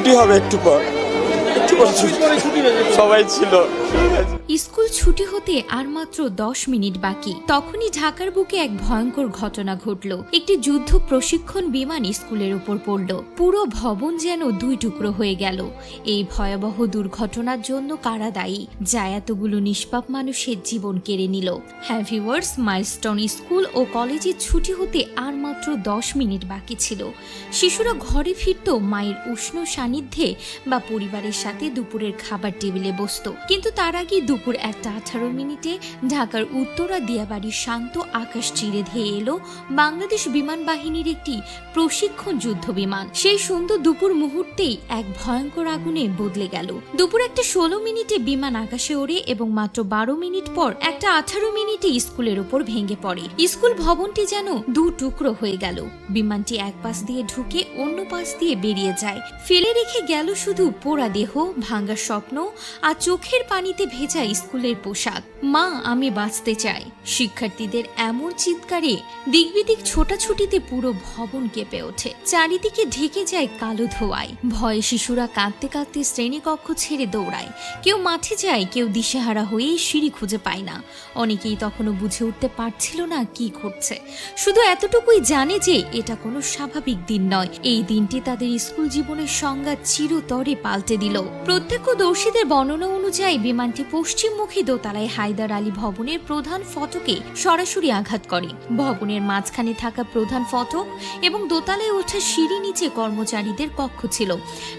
ছুটি হবে একটু পর। একটু পর ছুটি। সবাই ছিল। স্কুল ছুটি হতে আর মাত্র দশ মিনিট বাকি। তখনই ঢাকার বুকে এক ভয়ঙ্কর ঘটনা ঘটল। একটি যুদ্ধ প্রশিক্ষণ বিমান স্কুলের উপর পড়ল। পুরো ভবন যেন দুই টুকরো হয়ে গেল। এই ভয়াবহ দুর্ঘটনার জন্য কারা দায়ী? যা এতগুলো নিষ্পাপ মানুষের জীবন কেড়ে নিল। হ্যাভিওয়ার্স মাইলস্টোন স্কুল ও কলেজের ছুটি হতে আর মাত্র দশ মিনিট বাকি ছিল। শিশুরা ঘরে ফিরত মায়ের উষ্ণ সান্নিধ্যে বা পরিবারের সাথে দুপুরের খাবার টেবিলে বসতো। কিন্তু তার আগে দুপুর একটা আঠারো মিনিটে ঢাকার উত্তরা দিয়াবাড়ির শান্ত আকাশ চিরে ধেয়ে এলো বাংলাদেশ বিমান বাহিনীর একটি প্রশিক্ষণ যুদ্ধ বিমান। সেই সুন্দর দুপুর মুহূর্তেই এক ভয়ঙ্কর আগুনে বদলে গেল। দুপুর একটা ষোলো মিনিটে বিমান আকাশে ওড়ে এবং মাত্র বারো মিনিট পর একটা আঠারো মিনিটে স্কুলের উপর ভেঙে পড়ে। স্কুল ভবনটি যেন দু টুকরো হয়ে গেল। বিমানটি এক পাশ দিয়ে ঢুকে অন্য পাশ দিয়ে বেরিয়ে যায়। ফেলে রেখে গেল শুধু পোড়া দেহ, ভাঙ্গা স্বপ্ন আর চোখের পানিতে ভেজা স্কুলের পোশাক। মা, আমি বাঁচতে চাই। শিক্ষার্থীদের এমন চিৎকারে দিকবিদিক ছোটাছুটিতে পুরো ভবন কেঁপে ওঠে। চারিদিকে ঢেকে যায় কালো ধোয়ায়। ভয়ে শিশুরা কাঁদতে কাঁদতে শ্রেণীকক্ষ ছেড়ে দৌড়ায়। কেউ মাঠে যায়, কেউ দিশেহারা হয়ে সিঁড়ি খুঁজে পায় না। অনেকেই তখনও বুঝে উঠতে পারছিল না কি ঘটছে। শুধু এতটুকুই জানে যে এটা কোনো স্বাভাবিক দিন নয়। এই দিনটি তাদের স্কুল জীবনের সংজ্ঞা চিরতরে পাল্টে দিল। প্রত্যক্ষদর্শীদের বর্ণনা অনুযায়ী বিমানটি পশ্চিমমুখী দোতলায় হায়দার আলী ভবনের প্রধান ফটকে সরাসরি আঘাত করে। ভবনের মাঝখানে থাকা প্রধান ফটক এবং দোতলায় ওঠা সিঁড়ি নিচে কর্মচারীদের কক্ষ ছিল।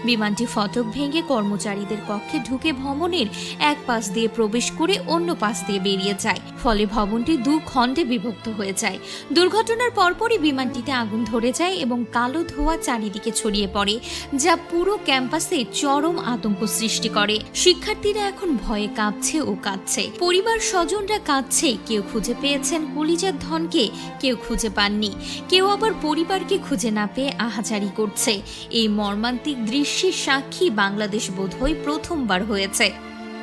বিমানটি ফটক ভেঙে কর্মচারীদের কক্ষে ঢুকে ভবনের এক পাশ দিয়ে প্রবেশ করে অন্য পাশ দিয়ে বেরিয়ে যায়। ফলে ভবনটি দু খণ্ডে বিভক্ত হয়ে যায়। দুর্ঘটনার পরপরই বিমানটিতে আগুন ধরে যায় এবং কালো ধোঁয়া চারিদিকে ছড়িয়ে পড়ে, যা পুরো ক্যাম্পাসে চরম আতঙ্ক সৃষ্টি করে। শিক্ষার্থীরা এখন ভয়ে কাঁপছে ও কাঁদছে। পরিবার স্বজনরা কাঁদছে, কেউ খুঁজে পেয়েছেন কলিজার ধনকে, কেউ খুঁজে পাননি। কেউ আবার পরিবারকে খুঁজে না পেয়ে আহাজারি করছে। এই মর্মান্তিক দৃশ্যের সাক্ষী বাংলাদেশ বোধহয় প্রথমবার হয়েছে।